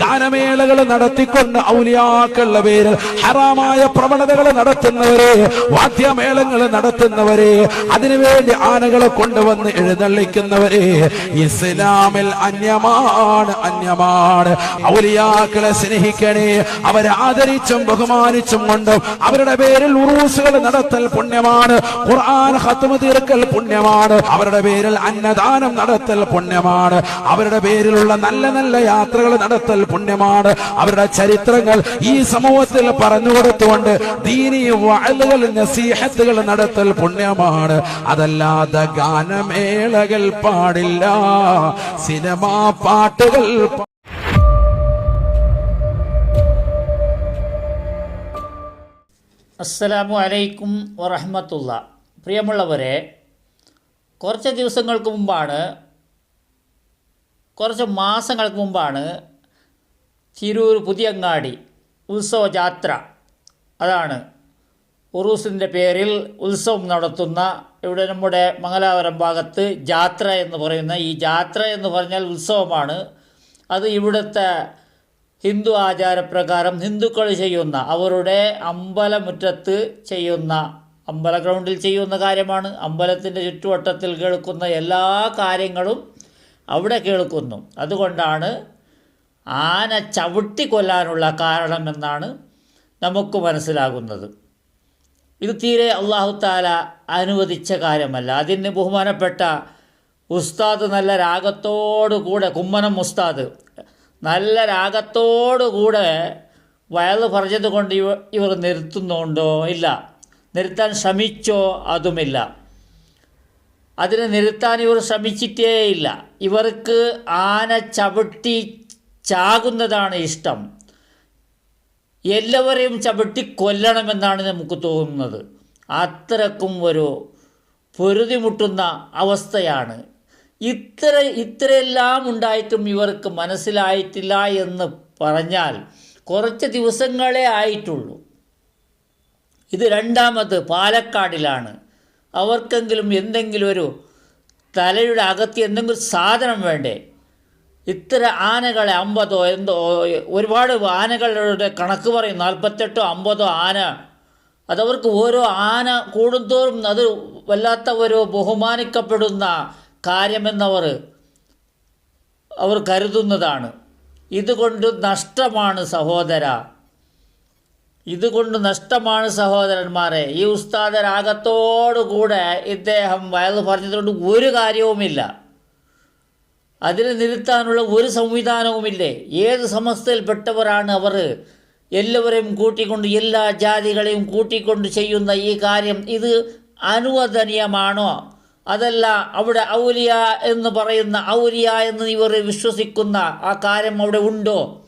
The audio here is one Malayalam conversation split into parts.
ഗാനമേളകൾ നടത്തിക്കൊണ്ട് ഔലിയാക്കളുടെ പേരിൽ ഹറാമായ പ്രവണതകൾ നടത്തുന്നവരെ വാദ്യമേളങ്ങൾ നടത്തുന്നവരെ അതിനുവേണ്ടി ആനകളെ കൊണ്ടുവന്ന് എഴുന്നള്ളിക്കുന്നവരെ ഇസ്ലാമിൽ അന്യമാണ് അന്യമാണ്. ഔലിയാക്കളെ സ്നേഹിക്കണേ അവരെ ആദരിച്ചും ബഹുമാനിച്ചും കൊണ്ടും അവരുടെ പേരിൽ ഉറൂസുകൾ നടത്തൽ പുണ്യമാണ് ഖുർആൻ ഖത്മ തീർക്കൽ പുണ്യമാണ് അവരുടെ പേരിൽ അന്നദാനം നടത്തൽ പുണ്യമാണ് അവരുടെ പേരിലുള്ള നല്ല നല്ല യാത്രകൾ നടത്തൽ പുണ്യമാണ്. അവരുടെ ചരിത്രങ്ങൾ ഈ സമൂഹത്തിൽ പറഞ്ഞു കൊടുത്തുകൊണ്ട് ദീനി നസീഹത്തുകൾ നടത്തൽ പുണ്യമാണ്. അതല്ലാതെ ഗാനമേളകൾ പാടില്ല. സിനിമാ പാട്ടുകൾ അസ്സലാമു അലൈക്കും വറഹമത്തുള്ള. പ്രിയമുള്ളവരെ കുറച്ച് ദിവസങ്ങൾക്ക് മുമ്പാണ് കുറച്ച് മാസങ്ങൾക്ക് മുമ്പാണ് തിരൂർ പുതിയങ്ങാടി ഉത്സവ ജാത്ര അതാണ് ഉറൂസിന്റെ പേരിൽ ഉത്സവം നടത്തുന്ന ഇവിടെ നമ്മുടെ മംഗലാപുരം ഭാഗത്ത് ജാത്ര എന്ന് പറയുന്ന ഈ ജാത്ര എന്ന് പറഞ്ഞാൽ ഉത്സവമാണ്. അത് ഇവിടുത്തെ ഹിന്ദു ആചാരപ്രകാരം ഹിന്ദുക്കൾ ചെയ്യുന്ന അവരുടെ അമ്പലമുറ്റത്ത് ചെയ്യുന്ന അമ്പല ഗ്രൗണ്ടിൽ ചെയ്യുന്ന കാര്യമാണ്. അമ്പലത്തിന്റെ ചുറ്റുവട്ടത്തിൽ കേൾക്കുന്ന എല്ലാ കാര്യങ്ങളും അവിടെ കേൾക്കുന്നു. അതുകൊണ്ടാണ് ആന ചവിട്ടി കൊല്ലാനുള്ള കാരണമെന്നാണ് നമുക്ക് മനസ്സിലാകുന്നത്. ഇത് തീരെ അള്ളാഹു താല അനുവദിച്ച കാര്യമല്ല. അതിന് ബഹുമാനപ്പെട്ട ഉസ്താദ് നല്ല രാഗത്തോടു കൂടെ കുമ്മനം ഉസ്താദ് നല്ല രാഗത്തോടു കൂടെ വയൽ പറഞ്ഞത് കൊണ്ട് ഇവ ഇവർ നിർത്തുന്നുണ്ടോ? ഇല്ല. നിർത്താൻ ശ്രമിച്ചോ? അതുമില്ല. അതിനെ നിർത്താൻ ഇവർ ശ്രമിച്ചിട്ടേയില്ല. ഇവർക്ക് ആന ചവിട്ടി ചാകുന്നതാണ് ഇഷ്ടം. എല്ലാവരെയും ചവിട്ടി കൊല്ലണമെന്നാണ് നമുക്ക് തോന്നുന്നത്. അത്രക്കും ഒരു പൊരുതിമുട്ടുന്ന അവസ്ഥയാണ്. ഇത്ര ഇത്രയെല്ലാം ഉണ്ടായിട്ടും ഇവർക്ക് മനസ്സിലായിട്ടില്ല എന്ന് പറഞ്ഞാൽ കുറച്ച് ദിവസങ്ങളേ ആയിട്ടുള്ളൂ. ഇത് രണ്ടാമത് പാലക്കാടിലാണ്. അവർക്കെങ്കിലും എന്തെങ്കിലും ഒരു തലയുടെ അകത്ത് എന്തെങ്കിലും സാധനം വേണ്ടേ? ഇത്ര ആനകളെ അമ്പതോ എന്തോ ഒരുപാട് ആനകളുടെ കണക്ക് പറയും. നാൽപ്പത്തെട്ടോ അമ്പതോ ആന. അതവർക്ക് ഓരോ ആന കൂടുന്തോറും അത് വല്ലാത്ത ഒരു ബഹുമാനിക്കപ്പെടുന്ന കാര്യമെന്നവർ അവർ കരുതുന്നതാണ്. ഇതുകൊണ്ട് നഷ്ടമാണ് സഹോദര. ഇതുകൊണ്ട് നഷ്ടമാണ് സഹോദരന്മാരെ. ഈ ഉസ്താദരാഗത്തോടുകൂടെ ഇദ്ദേഹം വയത് പറഞ്ഞതുകൊണ്ട് ഒരു കാര്യവുമില്ല. അതിനെ നിരുത്താനുള്ള ഒരു സംവിധാനവുമില്ലേ? ഏത് സമസ്തയിൽപ്പെട്ടവരാണ് അവർ? എല്ലാവരെയും കൂട്ടിക്കൊണ്ട് എല്ലാ ജാതികളെയും കൂട്ടിക്കൊണ്ട് ചെയ്യുന്ന ഈ കാര്യം ഇത് അനുവദനീയമാണോ? അതല്ല അവിടെ ഔലിയ എന്ന് പറയുന്ന ഔലിയ എന്ന് ഇവർ വിശ്വസിക്കുന്ന ആ കാര്യം അവിടെ ഉണ്ടോ?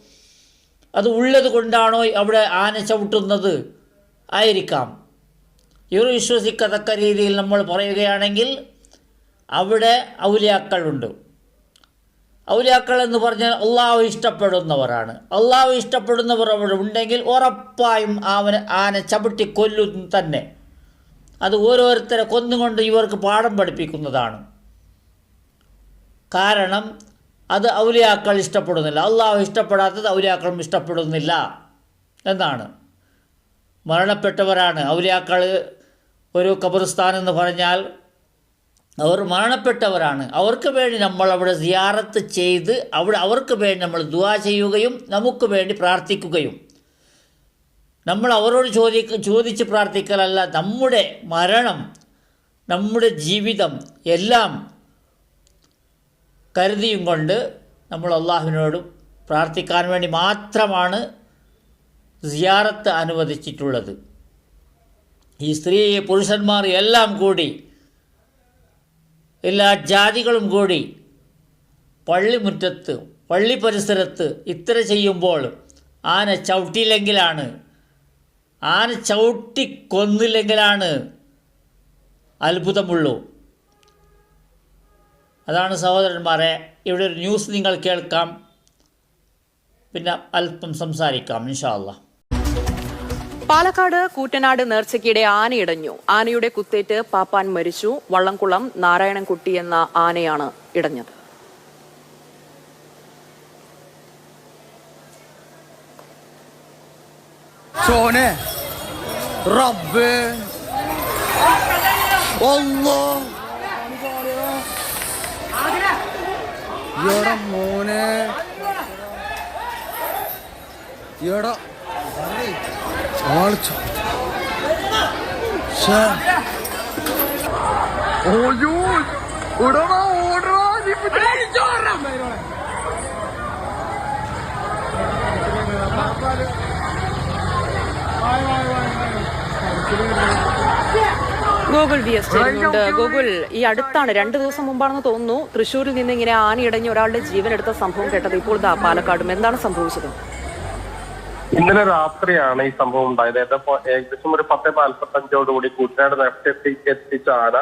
അത് ഉള്ളത് കൊണ്ടാണോ അവിടെ ആന ചവിട്ടുന്നത്? ആയിരിക്കാം. ഇവർ വിശ്വസിക്കത്തക്ക രീതിയിൽ നമ്മൾ പറയുകയാണെങ്കിൽ അവിടെ ഔലിയാക്കളുണ്ട്. ഔലിയാക്കൾ എന്ന് പറഞ്ഞാൽ അള്ളാഹു ഇഷ്ടപ്പെടുന്നവരാണ്. അള്ളാഹു ഇഷ്ടപ്പെടുന്നവർ അവിടെ ഉണ്ടെങ്കിൽ ഉറപ്പായും അവന് ആനെ ചവിട്ടി കൊല്ലും തന്നെ. അത് ഓരോരുത്തരെ കൊന്നുകൊണ്ട് ഇവർക്ക് പാഠം പഠിപ്പിക്കുന്നതാണ്. കാരണം അത് ഔലിയാക്കൾ ഇഷ്ടപ്പെടുന്നില്ല. അള്ളാഹു ഇഷ്ടപ്പെടാത്തത് ഔലിയാക്കളും ഇഷ്ടപ്പെടുന്നില്ല എന്നാണ്. മരണപ്പെട്ടവരാണ്. ഔലിയാക്കൾ ഒരു ഖബർസ്ഥാൻ എന്ന് പറഞ്ഞാൽ അവർ മരണപ്പെട്ടവരാണ്. അവർക്ക് വേണ്ടി നമ്മൾ അവിടെ സിയാറത്ത് ചെയ്ത് അവിടെ അവർക്ക് വേണ്ടി നമ്മൾ ദുവാ ചെയ്യുകയും നമുക്ക് വേണ്ടി പ്രാർത്ഥിക്കുകയും. നമ്മൾ അവരോട് ചോദിക്ക ചോദിച്ച് പ്രാർത്ഥിക്കലല്ല നമ്മുടെ മരണം നമ്മുടെ ജീവിതം എല്ലാം കരുതിയും കൊണ്ട് നമ്മൾ അള്ളാഹുവിനോട് പ്രാർത്ഥിക്കാൻ വേണ്ടി മാത്രമാണ് സിയാറത്ത് അനുവദിച്ചിട്ടുള്ളത്. ഈ സ്ത്രീ പുരുഷന്മാർ എല്ലാം കൂടി എല്ലാ ജാതികളും കൂടി പള്ളിമുറ്റത്ത് പള്ളി പരിസരത്ത് ഇത്ര ചെയ്യുമ്പോൾ ആന ചവിട്ടിയില്ലെങ്കിലാണ് ആന ചവിട്ടിക്കൊന്നില്ലെങ്കിലാണ് അത്ഭുതമുള്ളൂ. അതാണ് സഹോദരന്മാരെ ഇവിടെ ഒരു ന്യൂസ് നിങ്ങൾ കേൾക്കാം പിന്നെ അല്പം സംസാരിക്കാം ഇൻഷാ അള്ളാഹ് പാലക്കാട് കൂറ്റനാട് നേർച്ചയ്ക്കിടെ ആനയിടഞ്ഞു. ആനയുടെ കുത്തേറ്റ് പാപ്പാൻ മരിച്ചു. വള്ളംകുളം നാരായണൻകുട്ടി എന്ന ആനയാണ് ഇടഞ്ഞത്. റബ്ബേ. അല്ലോ എടാ. മോനെ എടാ ആളിച്ചു ഓയോ ഓടടാ ഓടടാ നീ പിടിച്ചോടാ ഗൂഗിൾ വി എസ് ചെയ്യുന്നുണ്ട്. ഗൂഗിൾ ഈ അടുത്താണ്. രണ്ടു ദിവസം മുമ്പാണെന്ന് തോന്നുന്നു തൃശ്ശൂരിൽ നിന്ന് ഇങ്ങനെ ആനയിടഞ്ഞ് ഒരാളുടെ ജീവൻ എടുത്ത സംഭവം കേട്ടത്. ഇപ്പോൾ ദാ പാലക്കാടും. എന്താണ് സംഭവിച്ചത്? ഇന്നലെ രാത്രിയാണ് ഈ സംഭവം ഉണ്ടായത്. ഏകദേശം ഒരു പത്ത് നാൽപ്പത്തഞ്ചോടുകൂടി കൂറ്റനാട് നേരത്തെ എത്തിച്ച ആന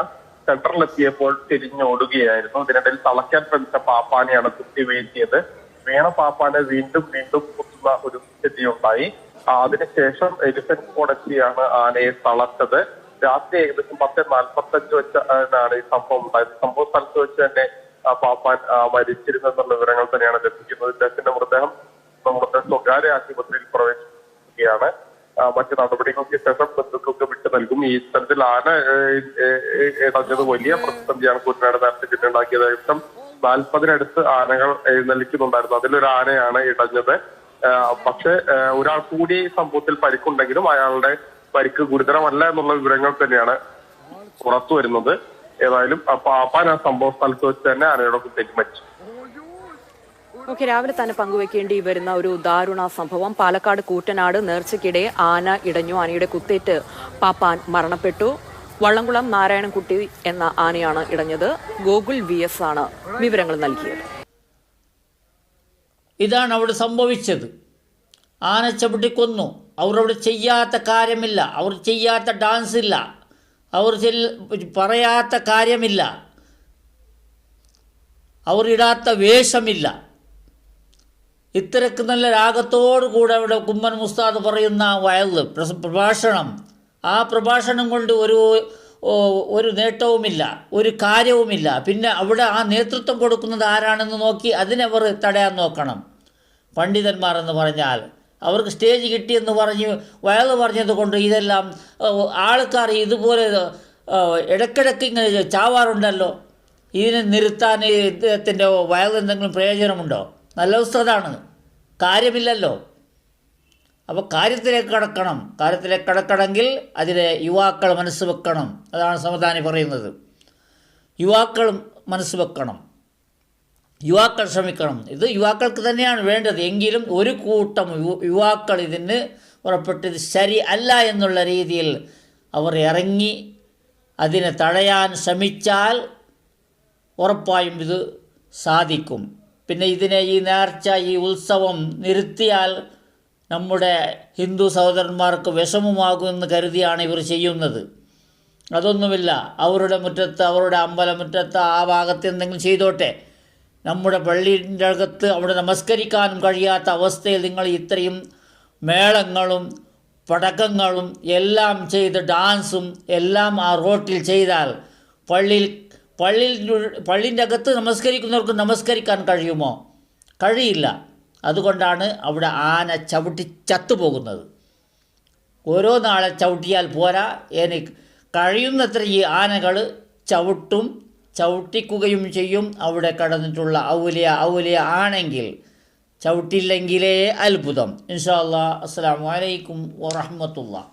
സെന്ററിലെത്തിയപ്പോൾ തിരിഞ്ഞോടുകയായിരുന്നു. ഇതിനിടയിൽ തളയ്ക്കാൻ ശ്രമിച്ച പാപ്പാനെയാണ് കുത്തി വീഴ്ത്തിയത് വീണ പാപ്പാനെ വീണ്ടും വീണ്ടും കുത്തുന്ന ഒരു സ്ഥിതി ഉണ്ടായി ആ, അതിനുശേഷം എലിഫന്റ് കോടതിയാണ് ആനയെ തളച്ചത്. രാത്രി ഏകദേശം പത്ത് നാൽപ്പത്തഞ്ച് വെച്ചാണ് ഈ സംഭവം ഉണ്ടായത്. സംഭവ സ്ഥലത്ത് വെച്ച് തന്നെ പാപ്പാൻ മരിച്ചിരുന്നെന്നുള്ള വിവരങ്ങൾ തന്നെയാണ് ലഭിക്കുന്നത്. ഇദ്ദേഹത്തിന്റെ മൃതദേഹം സ്വകാര്യ ആശുപത്രിയിൽ പ്രവേശിക്കുകയാണ്. മറ്റു നടപടികൾക്ക് ശേഷം ബന്ധുക്കൾക്ക് വിട്ടു നൽകും. ഈ തരത്തിൽ ആന ഇടഞ്ഞത് വലിയ പ്രതിസന്ധിയാണ് കുട്ടനാട് നേരത്തെ ഉണ്ടാക്കിയത് ഏകദേശം നാൽപ്പതിനടുത്ത് ആനകൾ എഴുന്നള്ളിക്കുന്നുണ്ടായിരുന്നു. അതിലൊരു ആനയാണ് ഇടഞ്ഞത്. പക്ഷെ ഒരാൾ കൂടി സംഭവത്തിൽ പരിക്കുണ്ടെങ്കിലും അയാളുടെ പരിക്ക് ഗുരുതരമല്ല എന്നുള്ള വിവരങ്ങൾ തന്നെയാണ് പുറത്തു വരുന്നത്. ഏതായാലും പാപ്പാൻ ആ സംഭവ സ്ഥലത്ത് വെച്ച് തന്നെ ആനയുടെ തെറ്റിമരിച്ചു മരിച്ചു. ഓക്കെ രാവിലെ തന്നെ പങ്കുവെക്കേണ്ടി വരുന്ന ഒരു ദാരുണ സംഭവം. പാലക്കാട് കൂറ്റനാട് നേർച്ചയ്ക്കിടെ ആന ഇടഞ്ഞു. ആനയുടെ കുത്തേറ്റ് പാപ്പാൻ മരണപ്പെട്ടു. വള്ളംകുളം നാരായണൻകുട്ടി എന്ന ആനയാണ് ഇടഞ്ഞത്. ഗോകുൽ വി എസ് ആണ് വിവരങ്ങൾ നൽകിയത്. ഇതാണ് അവിടെ സംഭവിച്ചത്. ആന ചവിട്ടിക്കൊന്നു അവർ അവിടെ ചെയ്യാത്ത കാര്യമില്ല. അവർ ചെയ്യാത്ത ഡാൻസ് ഇല്ല. അവർ പറയാത്ത കാര്യമില്ല. അവർ ഇടാത്ത വേഷമില്ല. ഇത്രയ്ക്ക് നല്ല രാഗത്തോടു കൂടെ അവിടെ കുമ്മൻ മുസ്താദ് പറയുന്ന വയൽ പ്രഭാഷണം. ആ പ്രഭാഷണം കൊണ്ട് ഒരു ഒരു നേട്ടവുമില്ല ഒരു കാര്യവുമില്ല. പിന്നെ അവിടെ ആ നേതൃത്വം കൊടുക്കുന്നത് ആരാണെന്ന് നോക്കി അതിനവർ തടയാൻ നോക്കണം. പണ്ഡിതന്മാർ എന്ന് പറഞ്ഞാൽ. അവർക്ക് സ്റ്റേജ് കിട്ടിയെന്ന് പറഞ്ഞ് വയൽ പറഞ്ഞത് കൊണ്ട് ഇതെല്ലാം ആൾക്കാർ ഇതുപോലെ ഇടയ്ക്കിടയ്ക്ക് ഇങ്ങനെ ചാവാറുണ്ടല്ലോ. ഇതിനെ നിർത്താൻ ഇദ്ദേഹത്തിന്റെ വയൽ എന്തെങ്കിലും പ്രയോജനമുണ്ടോ? നല്ല ഉസ്താദാണ്. കാര്യമില്ലല്ലോ. അപ്പോൾ കാര്യത്തിലേക്ക് കടക്കണം. കാര്യത്തിലേക്ക് കടക്കണമെങ്കിൽ അതിലെ യുവാക്കൾ മനസ്സ് വെക്കണം. അതാണ് സമദാനി പറയുന്നത്. യുവാക്കൾ മനസ്സ് വെക്കണം. യുവാക്കൾ ശ്രമിക്കണം. ഇത് യുവാക്കൾക്ക് തന്നെയാണ് വേണ്ടത്. എങ്കിലും ഒരു കൂട്ടം യുവാക്കൾ ഇതിന് പുറപ്പെട്ടത് ശരി അല്ല എന്നുള്ള രീതിയിൽ അവർ ഇറങ്ങി അതിനെ തടയാൻ ശ്രമിച്ചാൽ ഉറപ്പായും ഇത് സാധിക്കും. പിന്നെ ഇതിനെ ഈ നേർച്ച ഈ ഉത്സവം നിർത്തിയാൽ നമ്മുടെ ഹിന്ദു സഹോദരന്മാർക്ക് വിഷമമാകുമെന്ന് കരുതിയാണ് ഇവർ ചെയ്യുന്നത്. അതൊന്നുമില്ല. അവരുടെ മുറ്റത്ത് അവരുടെ അമ്പലമുറ്റത്ത് ആ ഭാഗത്ത് എന്തെങ്കിലും ചെയ്തോട്ടെ. നമ്മുടെ പള്ളിന്റെ അകത്ത് അവിടെ നമസ്കരിക്കാനും കഴിയാത്ത അവസ്ഥയിൽ നിങ്ങൾ ഇത്രയും മേളങ്ങളും പടക്കങ്ങളും എല്ലാം ചെയ്ത് ഡാൻസും എല്ലാം ആ റോട്ടിൽ ചെയ്താൽ പള്ളിയിൽ പള്ളിയിൽ പള്ളിന്റെ അകത്ത് നമസ്കരിക്കുന്നവർക്ക് നമസ്കരിക്കാൻ കഴിയുമോ? കഴിയില്ല. അതുകൊണ്ടാണ് അവിടെ ആന ചവിട്ടി ചത്തുപോകുന്നത്. ഓരോ നാളെ ചവിട്ടിയാൽ പോരാ. എനിക്ക് കഴിയുന്നത്ര ഈ ആനകൾ ചവിട്ടും ചവിട്ടിക്കുകയും ചെയ്യും. അവിടെ കടന്നിട്ടുള്ള ഔലിയ ഔലിയ ആണെങ്കിൽ ചവിട്ടില്ലെങ്കിലേ അത്ഭുതം. ഇൻഷാ അസ്സാം വലൈക്കും വറഹമത്തുള്ള